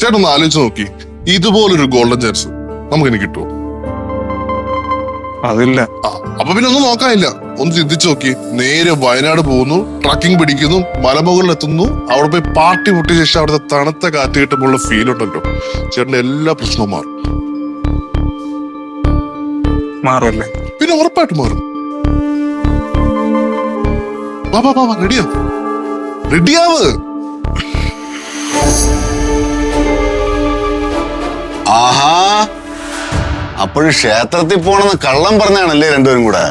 ചേട്ടൻ ഒന്ന് ആലോചിച്ച് നോക്കി. ഇതുപോലൊരു ഗോൾഡൻ ചാൻസ് നമുക്കിനി കിട്ടുമോ അതില്ല. അപ്പൊ പിന്നെ ഒന്നും നോക്കാനില്ല. ഒന്ന് ചിന്തിച്ചു നോക്കി. നേരെ വയനാട് പോകുന്നു ട്രക്കിംഗ് പിടിക്കുന്നു മലമുകളിൽ എത്തുന്നു അവിടെ പോയി പാർട്ടി പൊട്ടിയ ശേഷം അവിടുത്തെ തണുത്ത കാറ്റ് കിട്ടുമ്പോഴുള്ള ഫീൽ ഉണ്ടല്ലോ. ചേട്ടന്റെ എല്ലാ പ്രശ്നവും മാറും. മാറുമല്ലേ പിന്നെ ഉറപ്പായിട്ട് മാറും. റെഡിയാവ് ആഹാ. അപ്പോഴും ക്ഷേത്രത്തിൽ പോണെന്ന് കള്ളം പറഞ്ഞാണല്ലേ രണ്ടുപേരും കൂടെ?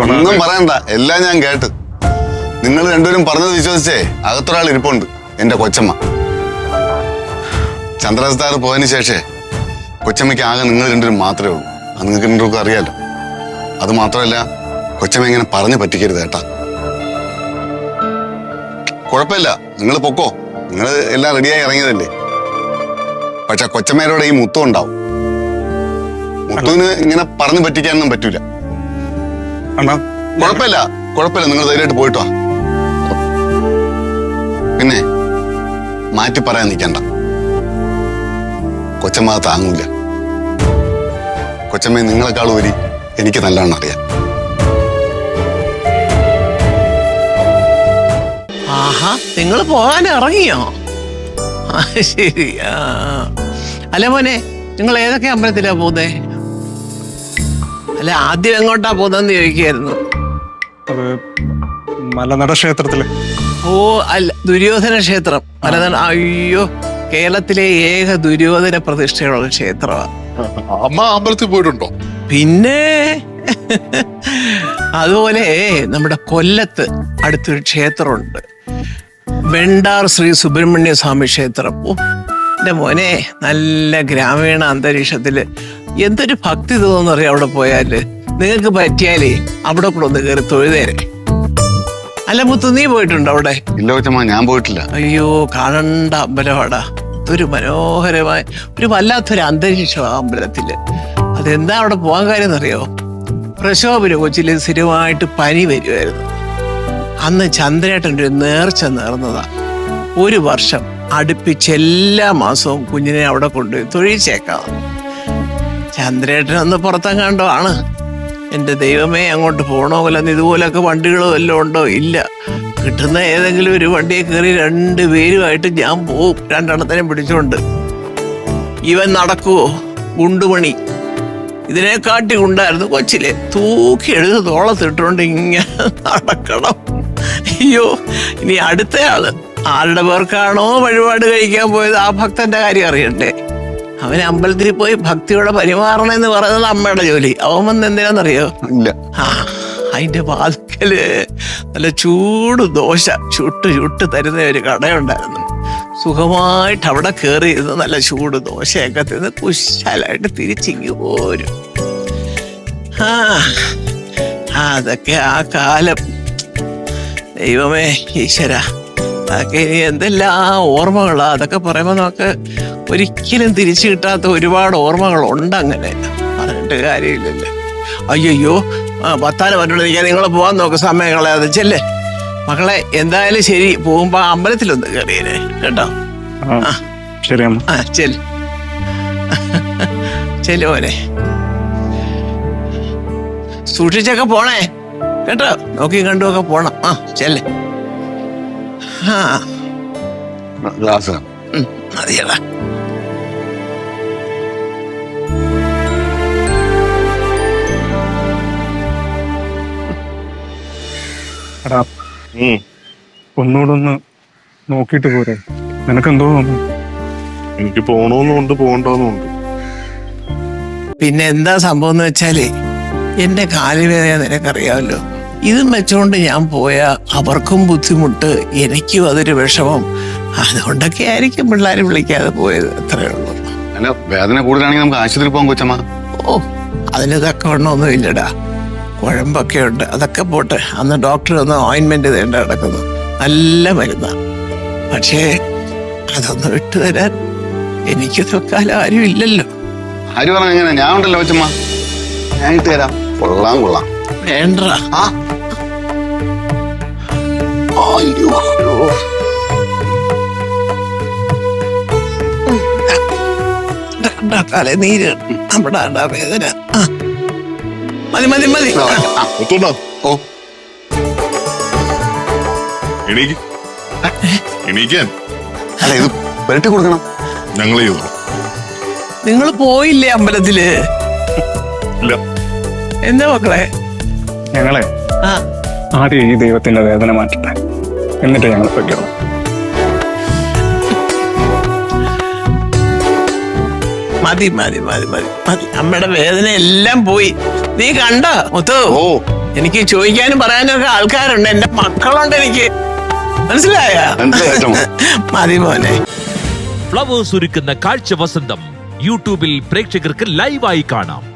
ഒന്നും പറയണ്ട. എല്ലാം ഞാൻ കേട്ട്. നിങ്ങൾ രണ്ടുപേരും പറഞ്ഞത് വിശ്വസിച്ചേ? അകത്തൊരാൾ ഇരിപ്പുണ്ട്. എന്റെ കൊച്ചമ്മ. ചന്ദ്രസ്താർ പോയതിന് ശേഷേ കൊച്ചമ്മയ്ക്ക് ആകെ നിങ്ങൾ രണ്ടുപേരും മാത്രമേ ഉള്ളൂ. അത് നിങ്ങൾക്ക് രണ്ടുപേർക്കും അറിയാലോ. അത് മാത്രമല്ല കൊച്ചമ്മ ഇങ്ങനെ പറഞ്ഞു പറ്റിക്കരുത് ഏട്ടാ കുഴപ്പമില്ല. നിങ്ങൾ പൊക്കോ. നിങ്ങൾ എല്ലാം റെഡിയായി ഇറങ്ങിയതല്ലേ? പക്ഷെ കൊച്ചമ്മേരോടെ ഈ മുത്തം ഉണ്ടാവും. മുത്തുവിന് ഇങ്ങനെ പറഞ്ഞു പറ്റിക്കാനൊന്നും പറ്റൂല. അണ്ണാ. കുഴപ്പമില്ല. കുഴപ്പമില്ല. നിങ്ങൾ ധൈര്യമായിട്ട് പോയിട്ടോ പിന്നെ മാറ്റി പറയാൻ നിൽക്കണ്ട. കൊച്ചമ്മ താങ്ങൂല. കൊച്ചമ്മ നിങ്ങളെക്കാൾ ഒരു എനിക്ക് നല്ലവണ്ണം അറിയാം. ആഹാ നിങ്ങൾ പോകാൻ ഇറങ്ങിയോ? ശരി ആ അല്ല മോനെ നിങ്ങൾ ഏതൊക്കെ അമ്പലത്തിലാ പോകുന്നേ അല്ല ആദ്യം എങ്ങോട്ടാ പോകുന്നതെന്ന് ചോദിക്കായിരുന്നു അത് മലനട ക്ഷേത്രത്തിൽ. ഓ അല്ല ദുര്യോധന ക്ഷേത്രം. മലനട അയ്യോ കേരളത്തിലെ ഏക ദുര്യോധന പ്രതിഷ്ഠയുള്ള ക്ഷേത്രമാണ് അമ്മ അമ്പലത്തിൽ പോയിട്ടുണ്ടോ? പിന്നെ അതുപോലെ നമ്മുടെ കൊല്ലത്ത് അടുത്തൊരു ക്ഷേത്രമുണ്ട്. വെണ്ടാർ ശ്രീ സുബ്രഹ്മണ്യ സ്വാമി ക്ഷേത്രം. ഓ എന്റെ മോനെ നല്ല ഗ്രാമീണ അന്തരീക്ഷത്തിൽ എന്തൊരു ഭക്തി തോന്നുന്നറിയാം അവിടെ പോയാൽ നിങ്ങൾക്ക് പറ്റിയാലേ അവിടെ കൂടെ ഒന്ന് കയറി തൊഴുതേരെ. അല്ല മുത്തു നീ പോയിട്ടുണ്ടോ അവിടെ? ഇല്ല കൊച്ചമ്മ ഞാൻ പോയിട്ടില്ല. അയ്യോ കാണണ്ട അമ്പലമാടാ ഒരു മനോഹരമായ ഒരു വല്ലാത്തൊരു അന്തരീക്ഷമാണ് ആ അമ്പലത്തിൽ അതെന്താ അവിടെ പോകാൻ കാര്യം എന്നറിയോ? പ്രശോഭന കൊച്ചിൽ സ്ഥിരമായിട്ട് പനി വരുമായിരുന്നു അന്ന് ചന്ദ്രേട്ടന്റെ ഒരു നേർച്ച നേർന്നതാ. ഒരു വർഷം അടുപ്പിച്ച് എല്ലാ മാസവും കുഞ്ഞിനെ അവിടെ കൊണ്ടുപോയി തൊഴിച്ചേക്കാം. ചന്ദ്രേട്ടൻ ഒന്ന് പുറത്തെങ്ങാണ്ടോ ആണ് എന്റെ ദൈവമേ അങ്ങോട്ട് പോകണോ അല്ലെന്ന് ഇതുപോലൊക്കെ വണ്ടികളോ എല്ലാം ഉണ്ടോ? ഇല്ല. കിട്ടുന്ന ഏതെങ്കിലും ഒരു വണ്ടിയെ കയറി രണ്ട് പേരുമായിട്ട് ഞാൻ പോവും. രണ്ടെണ്ണത്തിനെ പിടിച്ചോണ്ട് ഇവൻ നടക്കുവോ? ഗുണ്ടുമണി. ഇതിനെ കാട്ടി ഉണ്ടായിരുന്നു കൊച്ചിലെ. തൂക്കി എഴുതി തോളത്തിട്ടുകൊണ്ട് ഇങ്ങനെ നടക്കണം. അയ്യോ ഇനി അടുത്തയാൾ. ആരുടെ പേർക്കാണോ വഴിപാട് കഴിക്കാൻ പോയത് ആ ഭക്തന്റെ കാര്യം അറിയണ്ടേ? അവൻ അമ്പലത്തിൽ പോയി ഭക്തിയോടെ പെരുമാറണമെന്ന് പറയുന്നത് അമ്മയുടെ ജോലി. അവൻ വന്ന് എന്തിനാണെന്നറിയോ ഇല്ല. ആ അതിന്റെ വാതിക്കൽ. നല്ല ചൂട് ദോശ. ചുട്ട് ചുട്ട് തരുന്ന ഒരു കടയുണ്ടായിരുന്നു. സുഖമായിട്ട് അവിടെ കയറി ഇരുന്ന് നല്ല ചൂട് ദോശയൊക്കെ തിന്ന് കുശാലായിട്ട് തിരിച്ചിങ്ങി പോരും. ആ, അതൊക്കെ ആ കാലം ദൈവമേ ഈശ്വര. അതൊക്കെ ഇനി എന്തെല്ലാം ഓർമ്മകളാ. അതൊക്കെ പറയുമ്പോൾ നമുക്ക് ഒരിക്കലും തിരിച്ചു കിട്ടാത്ത ഒരുപാട് ഓർമ്മകൾ ഉണ്ട് അങ്ങനെ. പറഞ്ഞിട്ട് കാര്യമില്ലല്ലേ. അയ്യോ ആ പത്താൽ പറഞ്ഞോണ്ട് നിൽക്കാൻ നിങ്ങൾ പോകാൻ നോക്ക് സമയം കളയാതെ. ചെല്ലേ. മക്കളെ എന്തായാലും ശരി. പോകുമ്പോ അമ്പലത്തിലൊന്ന് കയറിയേ കേട്ടോ? ആ ശരി ആ ചെൽ ചെല്ലുപോലെ സൂക്ഷിച്ചൊക്കെ പോണേ. കേട്ടോ നോക്കി കണ്ടുമൊക്കെ പോണം. ആ ചെല്ലേ. ആ. ഗ്ലാസ് മതിയടാ എടാ. ഒന്നുകൂടെ ഒന്ന് നോക്കിയിട്ട് പോരെ. നിനക്കെന്തോ തോന്നുന്നു. എനിക്ക് പോണോന്നുണ്ട് പോകണ്ടോന്നുണ്ട് പിന്നെ എന്താ സംഭവം എന്ന് വെച്ചാൽ എന്റെ കാലുവേദന നിനക്കറിയാമല്ലോ? ഇതും വെച്ചുകൊണ്ട് ഞാൻ പോയ അവർക്കും ബുദ്ധിമുട്ട് എനിക്കും അതൊരു വിഷമം. അതുകൊണ്ടൊക്കെ ആയിരിക്കും പിള്ളേരെ വിളിക്കാതെ പോയത് അത്രേ ഉള്ളൂ. അല്ല വേദന കൂടുതലാണെങ്കിൽ നമുക്ക് ആശുപത്രി പോകാൻ കൊച്ചമ്മ. ഓ അതിന് തക്കവണ്ണമൊന്നും ഇല്ലടാ. കുഴമ്പൊക്കെ ഉണ്ട്. അതൊക്കെ പോട്ടെ. അന്ന് ഡോക്ടർ ഒന്ന് ഓയിൻമെന്റ് തേണ്ട കിടക്കുന്നു നല്ല മരുന്നാണ് പക്ഷേ അതൊന്ന് വിട്ടുതരാൻ എനിക്ക് തൽക്കാലം ആരും ഇല്ലല്ലോ ആര് പറഞ്ഞ ഞാൻ ഉണ്ടല്ലോ കൊച്ചമ്മ. ഞാൻ ഇട്ട് തരാം. കൊള്ളാം കൊള്ളാം. വേണ്ട. നീര്. വേദന. ഓ. അല്ല ഇത് കൊടുക്കണം. നിങ്ങൾ പോയില്ലേ അമ്പലത്തിൽ? എന്താ മക്കളെ? ഞങ്ങളെ ആ. ആദ്യം ഈ ദൈവത്തിന്റെ വേദന മാറ്റട്ടെ. എന്നിട്ട് ഞങ്ങൾ പൊയ്ക്കോളാം. മതി മതി മതി മതി. മതി. അമ്മയുടെ വേദന എല്ലാം പോയി. നീ കണ്ട മുത്തു? ഓ. എനിക്ക് ചോദിക്കാനും പറയാനും ഒക്കെ ആൾക്കാരുണ്ട്. എന്റെ മക്കളുണ്ട് എനിക്ക്. മനസ്സിലായ. മതി മോനെ. ഫ്ലവേഴ്സ് ഒരുക്കുന്ന കാഴ്ച വസന്തം യൂട്യൂബിൽ പ്രേക്ഷകർക്ക് ലൈവായി കാണാം.